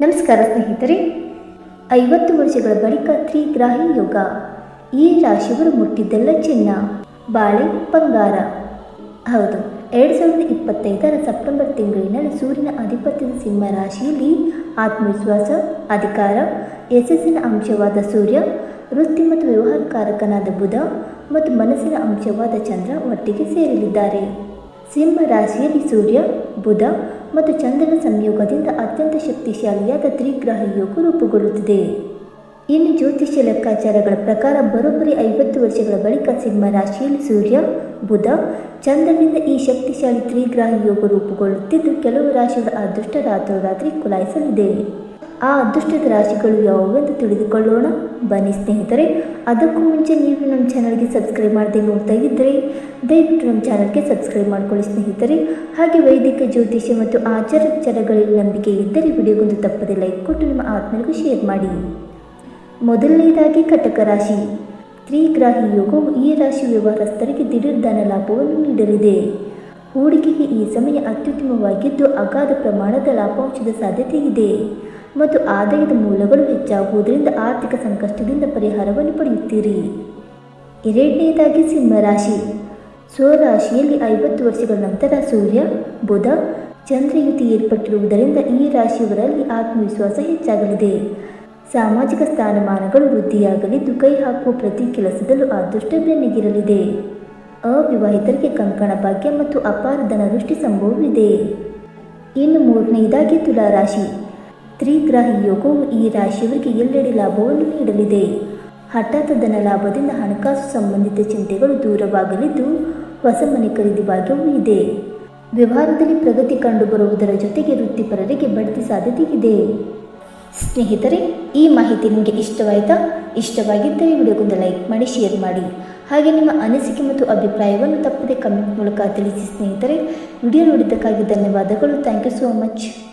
ನಮಸ್ಕಾರ ಸ್ನೇಹಿತರೆ. ಐವತ್ತು ವರ್ಷಗಳ ಬಳಿಕ ತ್ರಿಗ್ರಾಹಿ ಯೋಗ. ಈ ರಾಶಿಯವರು ಮುಟ್ಟಿದ್ದೆಲ್ಲ ಚಿನ್ನ, ಬಾಳೆ, ಬಂಗಾರ. ಹೌದು, ಎರಡು ಸಾವಿರದ ಇಪ್ಪತ್ತೈದರ ಸೆಪ್ಟೆಂಬರ್ ತಿಂಗಳಿನಲ್ಲಿ ಸೂರ್ಯನ ಅಧಿಪತ್ಯದ ಸಿಂಹ ರಾಶಿಯಲ್ಲಿ ಆತ್ಮವಿಶ್ವಾಸ, ಅಧಿಕಾರ, ಯಶಸ್ಸಿನ ಅಂಶವಾದ ಸೂರ್ಯ, ವೃತ್ತಿ ಮತ್ತು ವ್ಯವಹಾರಕಾರಕನಾದ ಬುಧ ಮತ್ತು ಮನಸ್ಸಿನ ಅಂಶವಾದ ಚಂದ್ರ ಒಟ್ಟಿಗೆ ಸೇರಲಿದ್ದಾರೆ. ಸಿಂಹ ರಾಶಿಯಲ್ಲಿ ಸೂರ್ಯ, ಬುಧ ಮತ್ತು ಚಂದ್ರನ ಸಂಯೋಗದಿಂದ ಅತ್ಯಂತ ಶಕ್ತಿಶಾಲಿಯಾದ ತ್ರಿಗ್ರಹ ಯೋಗ ರೂಪುಗೊಳ್ಳುತ್ತಿದೆ ಇನ್ನು ಜ್ಯೋತಿಷ್ಯ ಲೆಕ್ಕಾಚಾರಗಳ ಪ್ರಕಾರ ಬರೋಬ್ಬರಿ ಐವತ್ತು ವರ್ಷಗಳ ಬಳಿಕ ಸಿಂಹ ರಾಶಿಯಲ್ಲಿ ಸೂರ್ಯ, ಬುಧ, ಚಂದ್ರನಿಂದ ಈ ಶಕ್ತಿಶಾಲಿ ತ್ರಿಗ್ರಹ ಯೋಗ ರೂಪುಗೊಳ್ಳುತ್ತಿದ್ದು ಕೆಲವು ರಾಶಿಗಳ ಅದೃಷ್ಟ ರಾತ್ರೋರಾತ್ರಿ ಕುಲಾಯಿಸಲಿದೆ. ಆ ಅದೃಷ್ಟದ ರಾಶಿಗಳು ಯಾವುವೆಂದು ತಿಳಿದುಕೊಳ್ಳೋಣ. ಬನ್ನಿ ಸ್ನೇಹಿತರೆ, ಅದಕ್ಕೂ ಮುಂಚೆ ನೀವು ನಮ್ಮ ಚಾನಲ್ಗೆ ಸಬ್ಸ್ಕ್ರೈಬ್ ಮಾಡದೆ ನೋಡ್ತಾ ಇದ್ದರೆ, ದಯವಿಟ್ಟು ನಮ್ಮ ಚಾನಲ್ಗೆ ಸಬ್ಸ್ಕ್ರೈಬ್ ಮಾಡಿಕೊಳ್ಳಿ ಸ್ನೇಹಿತರೆ. ಹಾಗೆ ವೈದಿಕ, ಜ್ಯೋತಿಷ್ಯ ಮತ್ತು ಆಚಾರ ವಿಚಾರಗಳಲ್ಲಿ ನಂಬಿಕೆ ಇದ್ದರೆ ವಿಡಿಯೋಗೊಂದು ತಪ್ಪದೆ ಲೈಕ್ ಕೊಟ್ಟು ನಿಮ್ಮ ಆತ್ಮರಿಗೂ ಶೇರ್ ಮಾಡಿ. ಮೊದಲನೇದಾಗಿ ಕಟಕ ರಾಶಿ. ತ್ರಿಗ್ರಾಹಿ ಯೋಗವು ಈ ರಾಶಿ ವ್ಯವಹಾರಸ್ಥರಿಗೆ ದಿಢೀರ್ ಧನ ಲಾಭವನ್ನು ನೀಡಲಿದೆ. ಹೂಡಿಕೆಗೆ ಈ ಸಮಯ ಅತ್ಯುತ್ತಮವಾಗಿದ್ದು ಅಗಾಧ ಪ್ರಮಾಣದ ಲಾಭಾಂಶದ ಸಾಧ್ಯತೆ ಇದೆ. ಮತ್ತು ಆದಾಯದ ಮೂಲಗಳು ಹೆಚ್ಚಾಗುವುದರಿಂದ ಆರ್ಥಿಕ ಸಂಕಷ್ಟದಿಂದ ಪರಿಹಾರವನ್ನು ಪಡೆಯುತ್ತೀರಿ. ಎರಡನೆಯದಾಗಿ ಸಿಂಹರಾಶಿ. ಸ್ವರಾಶಿಯಲ್ಲಿ ಐವತ್ತು ವರ್ಷಗಳ ನಂತರ ಸೂರ್ಯ, ಬುಧ ಚಂದ್ರಯುತಿ ಏರ್ಪಟ್ಟಿರುವುದರಿಂದ ಈ ರಾಶಿಯವರಲ್ಲಿ ಆತ್ಮವಿಶ್ವಾಸ ಹೆಚ್ಚಾಗಲಿದೆ. ಸಾಮಾಜಿಕ ಸ್ಥಾನಮಾನಗಳು ವೃದ್ಧಿಯಾಗಲಿದ್ದು ಕೈ ಹಾಕುವ ಪ್ರತಿ ಕೆಲಸದಲ್ಲೂ ಅದೃಷ್ಟ ಬೆನ್ನಿಗಿರಲಿದೆ ಅವಿವಾಹಿತರಿಗೆ ಕಂಕಣ ಭಾಗ್ಯ ಮತ್ತು ಅಪಾರ ಧನವೃಷ್ಟಿ ಸಂಭವವಿದೆ. ಇನ್ನು ಮೂರನೆಯದಾಗಿ ತುಲಾರಾಶಿ. ತ್ರಿಗ್ರಾಹಿ ಯೋಗವು ಈ ರಾಶಿಯವರಿಗೆ ಎಲ್ಲೆಡೆ ಲಾಭವನ್ನು ನೀಡಲಿದೆ. ಹಠಾತ್ ಧನ ಲಾಭದಿಂದ ಹಣಕಾಸು ಸಂಬಂಧಿತ ಚಿಂತೆಗಳು ದೂರವಾಗಲಿದ್ದು, ಹೊಸ ಮನೆ ಖರೀದಿ ಭಾಗ್ಯವೂ ಇದೆ. ವ್ಯವಹಾರದಲ್ಲಿ ಪ್ರಗತಿ ಕಂಡುಬರುವುದರ ಜೊತೆಗೆ ವೃತ್ತಿಪರರಿಗೆ ಬಡ್ತಿ ಸಾಧ್ಯತೆ ಇದೆ. ಸ್ನೇಹಿತರೆ, ಈ ಮಾಹಿತಿ ನಿಮಗೆ ಇಷ್ಟವಾಯಿತಾ? ಇಷ್ಟವಾಗಿದ್ದರೆ ವಿಡಿಯೋಗೊಂದು ಲೈಕ್ ಮಾಡಿ, ಶೇರ್ ಮಾಡಿ. ಹಾಗೆ ನಿಮ್ಮ ಅನಿಸಿಕೆ ಮತ್ತು ಅಭಿಪ್ರಾಯವನ್ನು ತಪ್ಪದೆ ಕಮೆಂಟ್ ಮೂಲಕ ತಿಳಿಸಿ ಸ್ನೇಹಿತರೆ. ವಿಡಿಯೋ ನೋಡಿದ್ದಕ್ಕಾಗಿ ಧನ್ಯವಾದಗಳು. Thank you so much.